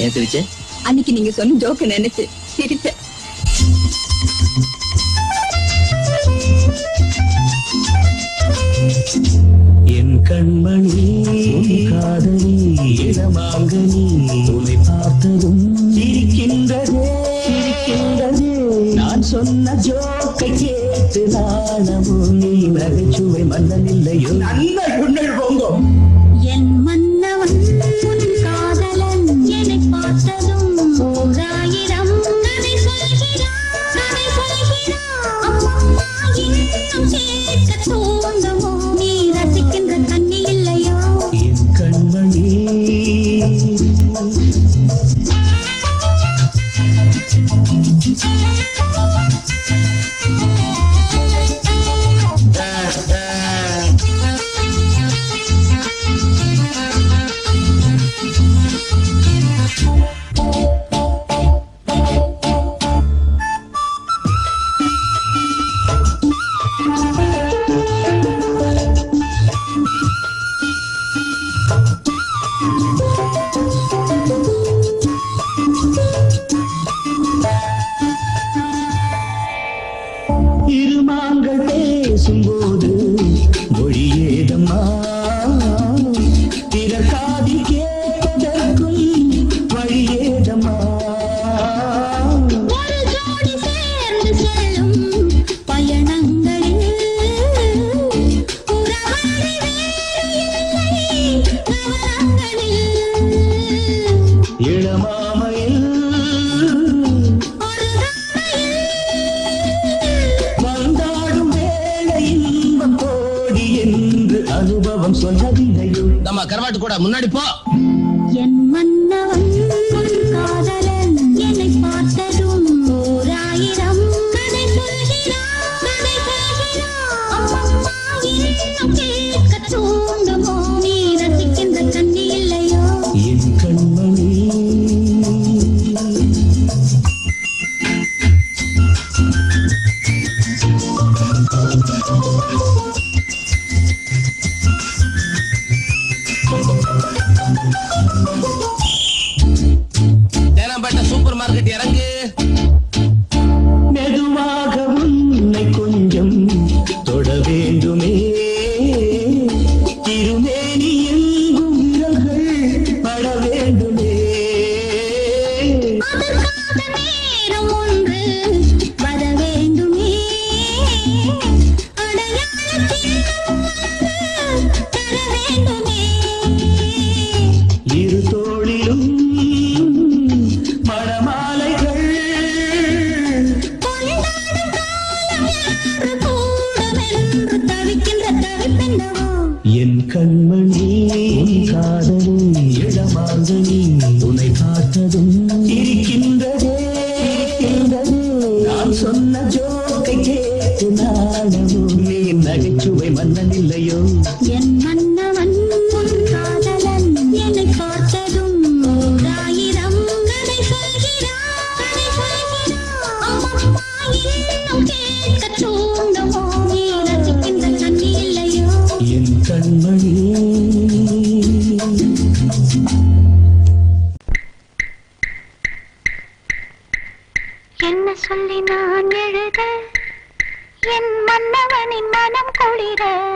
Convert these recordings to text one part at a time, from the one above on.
ஏன் சிரிச்ச? அன்னைக்கு நீங்க சொன்ன ஜோக்க நினைச்சு சிரிச்ச. என் கண்மணி காதலி இடமாங்கனி உன்னை பார்த்ததும் சிரிக்கின்றதே சிரிக்கின்றதே. நான் சொன்ன ஜோக்கை கேட்டு நாணமும் நீ நகைச்சுவை மன்னன் இல்லையோ? நல்ல பொங்கோ. சொன்னதில்லையோ நம்ம கரவாட்டு கூட முன்னாடி போ. என் மன்னவன் எழுத. என் மன்னவனின் மனம் குளிர.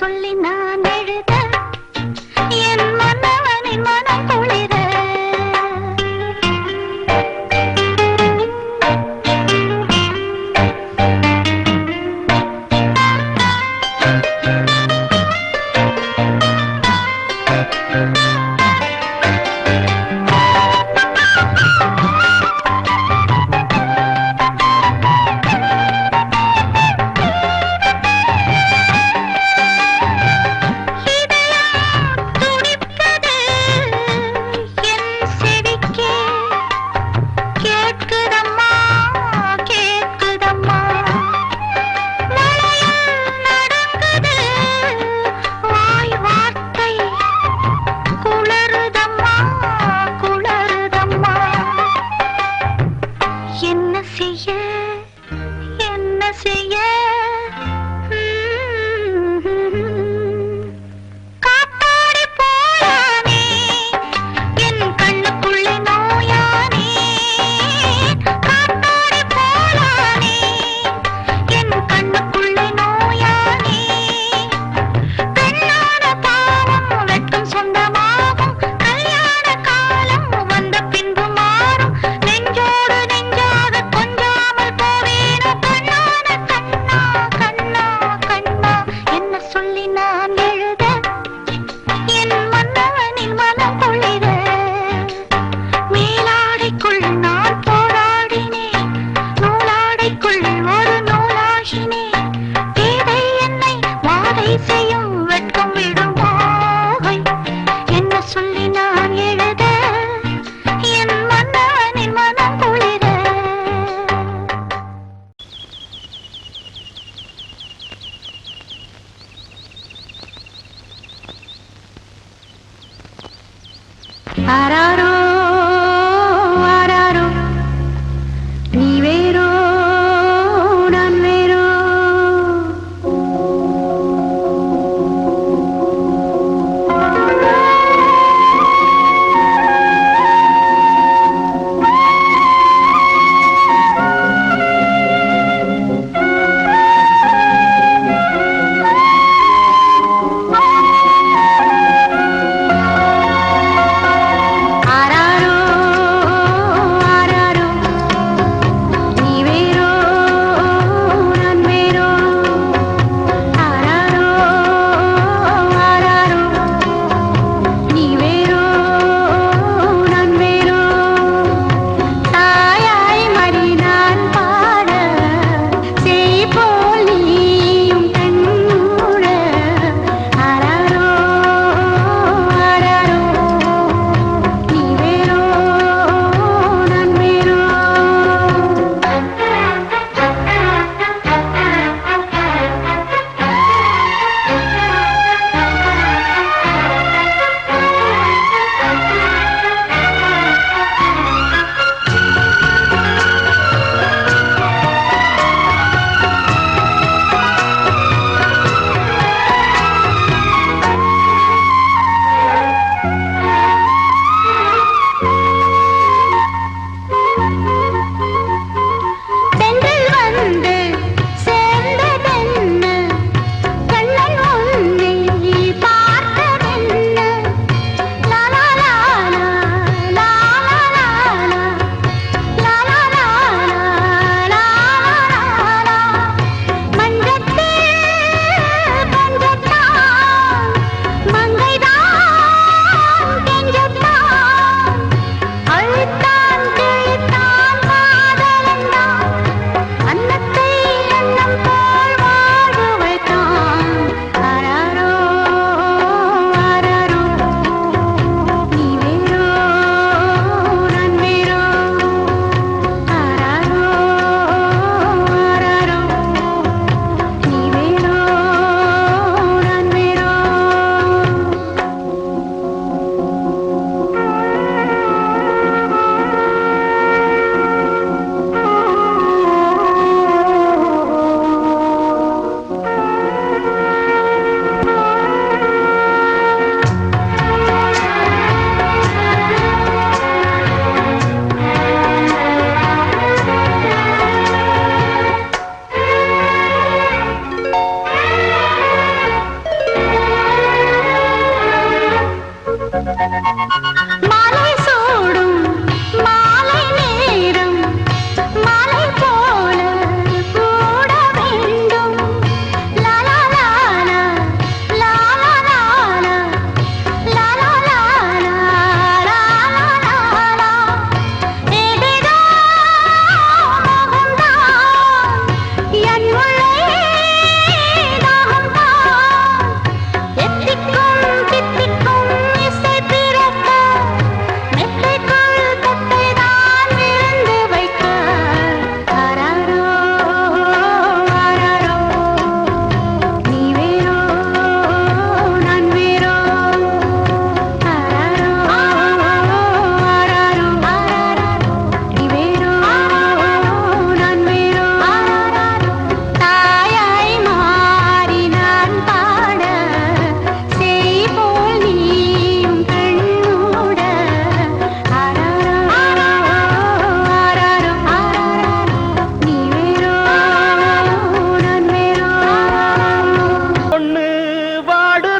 என்ன Para